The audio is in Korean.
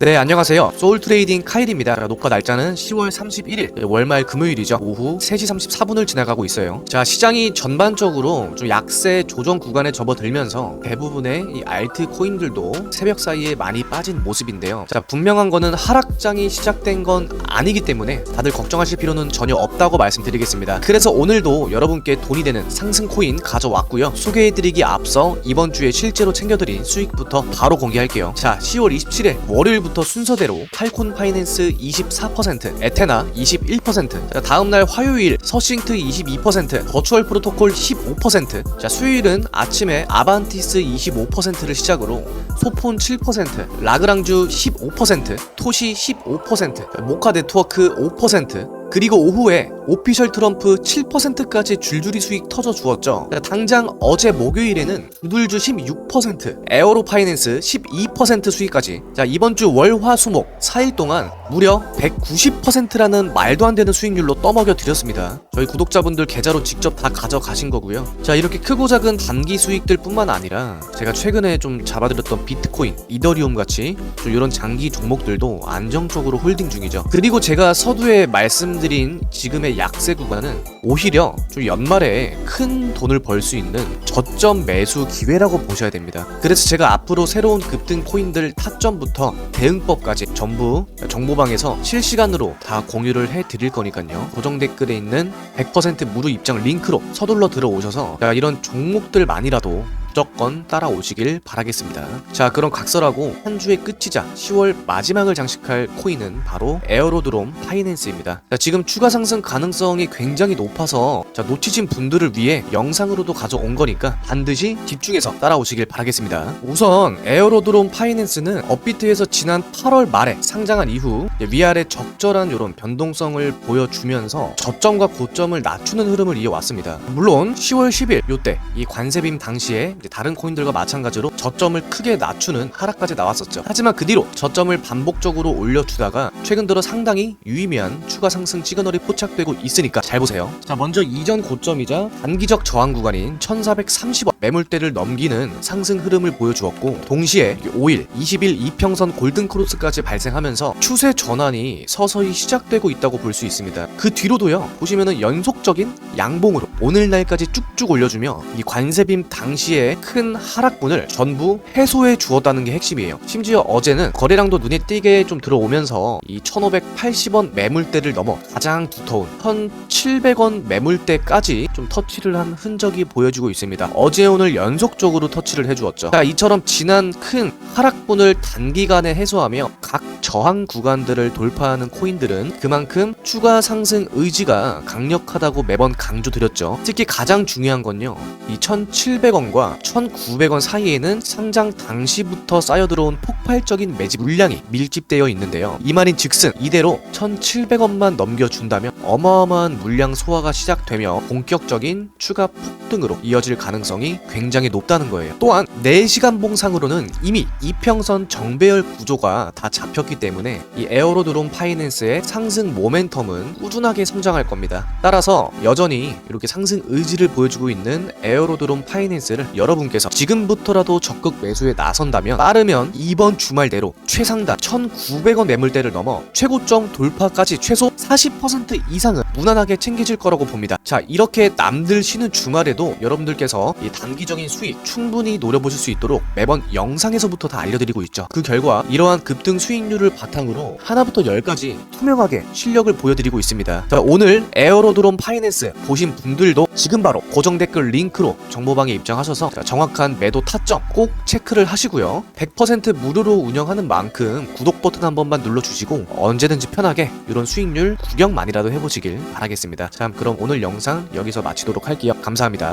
네, 안녕하세요. 소울 트레이딩 카일입니다. 녹화 날짜는 10월 31일, 월말 금요일이죠. 오후 3시 34분을 지나가고 있어요. 자, 시장이 전반적으로 좀 약세 조정 구간에 접어들면서 대부분의 이 알트 코인들도 새벽 사이에 많이 빠진 모습인데요. 자, 분명한 거는 하락장이 시작된 건 아니기 때문에 다들 걱정하실 필요는 전혀 없다고 말씀드리겠습니다. 그래서 오늘도 여러분께 돈이 되는 상승 코인 가져왔고요. 소개해드리기 앞서 이번 주에 실제로 챙겨드린 수익부터 바로 공개할게요. 자, 10월 27일 월요일부터 순서대로 칼콘 파이낸스 24%, 에테나 21%, 자, 다음날 화요일 서싱트 22%, 버추얼 프로토콜 15%, 자, 수요일은 아침에 아반티스 25%를 시작으로 소폰 7%, 라그랑주 15%, 토시 15%, 모카 네트워크 5%, 그리고 오후에 오피셜 트럼프 7%까지 줄줄이 수익 터져 주었죠. 자, 당장 어제 목요일에는 두들주 16%, 에어로 파이낸스 12% 수익까지. 자, 이번 주 월화 수목 4일 동안 무려 190%라는 말도 안 되는 수익률로 떠먹여 드렸습니다. 저희 구독자분들 계좌로 직접 다 가져가신 거고요. 자, 이렇게 크고 작은 단기 수익들 뿐만 아니라 제가 최근에 좀 잡아드렸던 비트코인, 이더리움 같이 좀 이런 장기 종목들도 안정적으로 홀딩 중이죠. 그리고 제가 서두에 말씀 드린 지금의 약세 구간은 오히려 좀 연말에 큰 돈을 벌 수 있는 저점 매수 기회라고 보셔야 됩니다. 그래서 제가 앞으로 새로운 급등 코인들 타점부터 대응법까지 전부 정보방에서 실시간으로 다 공유를 해 드릴 거니까요. 고정 댓글에 있는 100% 무료 입장 링크로 서둘러 들어오셔서 자, 이런 종목들만이라도 무조건 따라오시길 바라겠습니다. 자, 그럼 각설하고 한 주의 끝이자 10월 마지막을 장식할 코인은 바로 에어로드롬 파이낸스입니다. 자, 지금 추가 상승 가능성이 굉장히 높아서 자, 놓치신 분들을 위해 영상으로도 가져온 거니까 반드시 집중해서 따라오시길 바라겠습니다. 우선 에어로드롬 파이낸스는 업비트에서 지난 8월 말에 상장한 이후 위아래 적절한 이런 변동성을 보여주면서 저점과 고점을 낮추는 흐름을 이어왔습니다. 물론 10월 10일 요때 이 관세빔 당시에 다른 코인들과 마찬가지로 저점을 크게 낮추는 하락까지 나왔었죠. 하지만 그 뒤로 저점을 반복적으로 올려주다가 최근 들어 상당히 유의미한 추가 상승 시그널이 포착되고 있으니까 잘 보세요. 자, 먼저 이전 고점이자 단기적 저항 구간인 1430원 매물대를 넘기는 상승 흐름을 보여주었고 동시에 5일, 20일 이평선 골든 크로스까지 발생하면서 추세 전환이 서서히 시작되고 있다고 볼 수 있습니다. 그 뒤로도요. 보시면은 연속적인 양봉으로 오늘날까지 쭉쭉 올려주며 이 관세빔 당시에 큰 하락분을 전부 해소해 주었다는 게 핵심이에요. 심지어 어제는 거래량도 눈에 띄게 좀 들어오면서 이 1580원 매물대를 넘어 가장 두터운 1700원 매물대까지 좀 터치를 한 흔적이 보여지고 있습니다. 어제 오늘 연속적으로 터치를 해주었죠. 자, 이처럼 지난 큰 하락분을 단기간에 해소하며 각 저항 구간들을 돌파하는 코인들은 그만큼 추가 상승 의지가 강력하다고 매번 강조드렸죠. 특히 가장 중요한 건요. 이 1,700원과 1,900원 사이에는 상장 당시부터 쌓여 들어온 폭발적인 매집 물량이 밀집되어 있는데요. 이 말인 즉슨 이대로 1,700원만 넘겨준다면 어마어마한 물량 소화가 시작되며 본격적인 추가 폭등으로 이어질 가능성이 굉장히 높다는 거예요. 또한 4시간 봉상으로는 이미 이평선 정배열 구조가 다 잡혔기 때문에 이 에어로드롬 파이낸스의 상승 모멘텀은 꾸준하게 성장할 겁니다. 따라서 여전히 이렇게 상승 의지를 보여주고 있는 에어로드롬 파이낸스를 여러분께서 지금부터라도 적극 매수에 나선다면 빠르면 이번 주말 내로 최상단 1,900원 매물대를 넘어 최고점 돌파까지 최소 40% 이상은 무난하게 챙기질 거라고 봅니다. 자, 이렇게 남들 쉬는 주말에도 여러분들께서 이 단기적인 수익 충분히 노려보실 수 있도록 매번 영상에서부터 다 알려드리고 있죠. 그 결과 이러한 급등 수익률 을 바탕으로 하나부터 열까지 투명하게 실력을 보여드리고 있습니다. 자, 오늘 에어로드롬 파이낸스 보신 분들도 지금 바로 고정 댓글 링크로 정보방에 입장하셔서 자, 정확한 매도 타점 꼭 체크를 하시고요. 100% 무료로 운영하는 만큼 구독 버튼 한 번만 눌러주시고 언제든지 편하게 이런 수익률 구경만이라도 해보시길 바라겠습니다. 자, 그럼 오늘 영상 여기서 마치도록 할게요. 감사합니다.